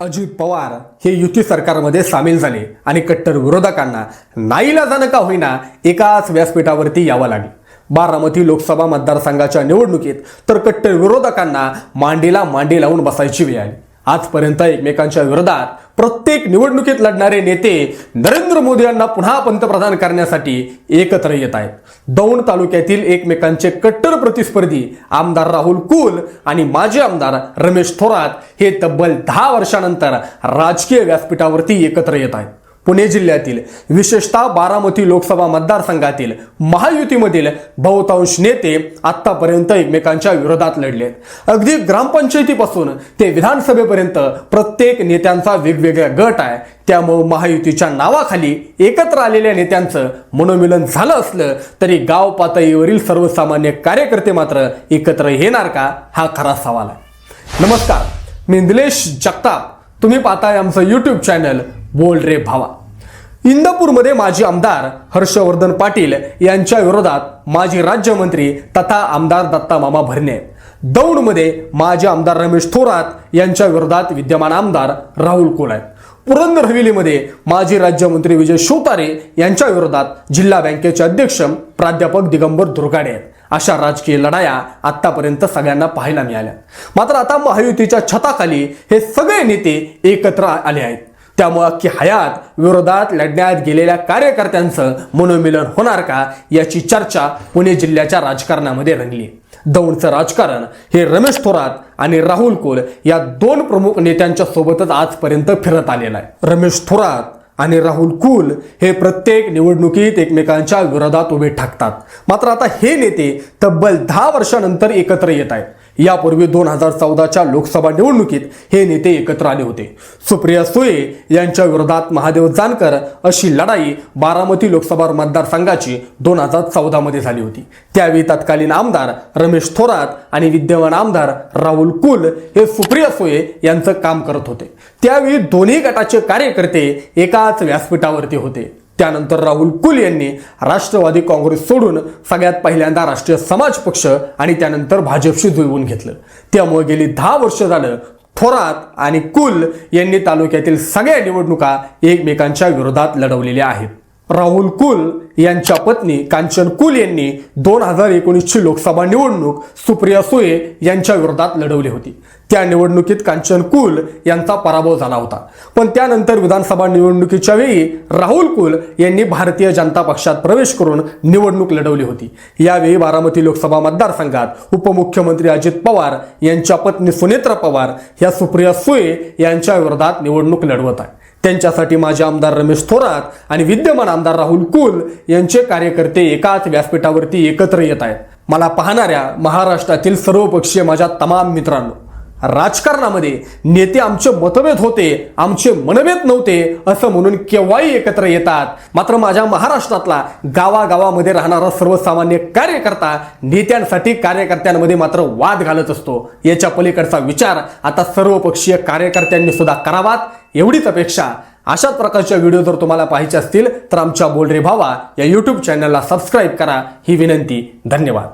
अजित पवार हे युती सरकारमध्ये सामील झाले आणि कट्टर विरोधकांना नाईला जाणं का होईना एकाच व्यासपीठावरती यावं लागलं. बारामती लोकसभा मतदारसंघाच्या निवडणुकीत तर कट्टर विरोधकांना मांडीला मांडी लावून बसायची वेळ आली. आजपर्यंत एकमेकांच्या विरोधात प्रत्येक निवडणुकीत लढणारे नेते नरेंद्र मोदी यांना पुन्हा पंतप्रधान करण्यासाठी एकत्र येत आहेत. दौंड तालुक्यातील एकमेकांचे कट्टर प्रतिस्पर्धी आमदार राहुल कुल आणि माजी आमदार रमेश थोरात हे तब्बल दहा वर्षानंतर राजकीय व्यासपीठावरती एकत्र येत आहेत. पुणे जिल्ह्यातील विशेषतः बारामती लोकसभा मतदारसंघातील महायुतीमधील बहुतांश नेते आतापर्यंत एकमेकांच्या विरोधात लढले. अगदी ग्रामपंचायतीपासून ते विधानसभेपर्यंत प्रत्येक नेत्यांचा वेगवेगळा गट आहे. त्यामुळे महायुतीच्या नावाखाली एकत्र आलेल्या नेत्यांचं मनोमिलन झालं असलं तरी गाव पातळीवरील सर्वसामान्य कार्यकर्ते मात्र एकत्र येणार का? हा खरा सवाल आहे. नमस्कार मी निलेश जगताप. तुम्ही पाहताय आमचं यूट्यूब चॅनल बोल रे भावा. इंदापूरमध्ये माजी आमदार हर्षवर्धन पाटील यांच्या विरोधात माजी राज्यमंत्री तथा आमदार दत्ता मामा भरणे. आहेत. दौंडमध्ये माजी आमदार रमेश थोरात यांच्या विरोधात विद्यमान आमदार राहुल कोल आहेत पुरंदर हवेलीमध्ये माजी राज्यमंत्री विजय शोतारे यांच्या विरोधात जिल्हा बँकेचे अध्यक्ष प्राध्यापक दिगंबर दुर्गाडे आहेत. अशा राजकीय लढाया आतापर्यंत सगळ्यांना पाहायला मिळाल्या. मात्र आता महायुतीच्या छताखाली हे सगळे नेते एकत्र आले आहेत. त्यामुळं अख्खी हयात विरोधात लढण्यात गेलेल्या कार्यकर्त्यांचं मनोमिलन होणार का याची चर्चा पुणे जिल्ह्याच्या राजकारणामध्ये रंगली. दौंडचं राजकारण हे रमेश थोरात आणि राहुल कोल या दोन प्रमुख नेत्यांच्या सोबतच आजपर्यंत फिरत आलेलं आहे. रमेश थोरात आणि राहुल कुल हे प्रत्येक निवडणुकीत एकमेकांच्या विरोधात उभे ठाकतात. मात्र आता हे नेते तब्बल दहा वर्षानंतर एकत्र येत आहेत. यापूर्वी दोन हजार चौदाच्या लोकसभा निवडणुकीत हे नेते एकत्र आले होते. सुप्रिया सुळे यांच्या विरोधात महादेव जानकर अशी लढाई बारामती लोकसभा मतदारसंघाची दोन हजार चौदामध्ये झाली होती. त्यावेळी तत्कालीन आमदार रमेश थोरात आणि विद्यमान आमदार राहुल कुल हे सुप्रिया सुळे यांचं काम करत होते. त्यावेळी दोन्ही गटाचे कार्यकर्ते एकाच व्यासपीठावरती होते. त्यानंतर राहुल कुल यांनी राष्ट्रवादी काँग्रेस सोडून सगळ्यात पहिल्यांदा राष्ट्रीय समाज पक्ष आणि त्यानंतर भाजपशी जुळवून घेतलं. त्यामुळे गेली दहा वर्ष झालं थोरात आणि कुल यांनी तालुक्यातील सगळ्या निवडणुका एकमेकांच्या विरोधात लढवलेल्या आहेत. राहुल कुल यांच्या पत्नी कांचन कुल यांनी दोन हजार एकोणीसची लोकसभा निवडणूक सुप्रिया सुळे यांच्या विरोधात लढवली होती. त्या निवडणुकीत कांचन कुल यांचा पराभव झाला होता. पण त्यानंतर विधानसभा निवडणुकीच्या वेळी राहुल कुल यांनी भारतीय जनता पक्षात प्रवेश करून निवडणूक लढवली होती. यावेळी बारामती लोकसभा मतदारसंघात उपमुख्यमंत्री अजित पवार यांच्या पत्नी सुनेत्रा पवार या सुप्रिया सुळे यांच्या विरोधात निवडणूक लढवत आहे त्यांच्यासाठी माजी आमदार रमेश थोरात आणि विद्यमान आमदार राहुल कुल यांचे कार्यकर्ते एकाच व्यासपीठावरती एकत्र येत आहेत. मला पाहणाऱ्या महाराष्ट्रातील सर्वपक्षीय माझ्या तमाम मित्रांनो राजकारणामध्ये नेते आमचे मतभेद होते आमचे मनभेद नव्हते असं म्हणून केव्हाही एकत्र येतात. मात्र माझ्या महाराष्ट्रातला गावागावामध्ये राहणारा सर्वसामान्य कार्यकर्ता नेत्यांसाठी कार्यकर्त्यांमध्ये मात्र वाद घालत असतो. याच्या पलीकडचा विचार आता सर्वपक्षीय कार्यकर्त्यांनी सुद्धा करावात एवढीच अपेक्षा. अशाच प्रकारच्या व्हिडिओ जर तुम्हाला पाहायचे असतील तर आमच्या बोलरे भावा या यूट्यूब चॅनलला सबस्क्राईब करा. ही विनंती. धन्यवाद.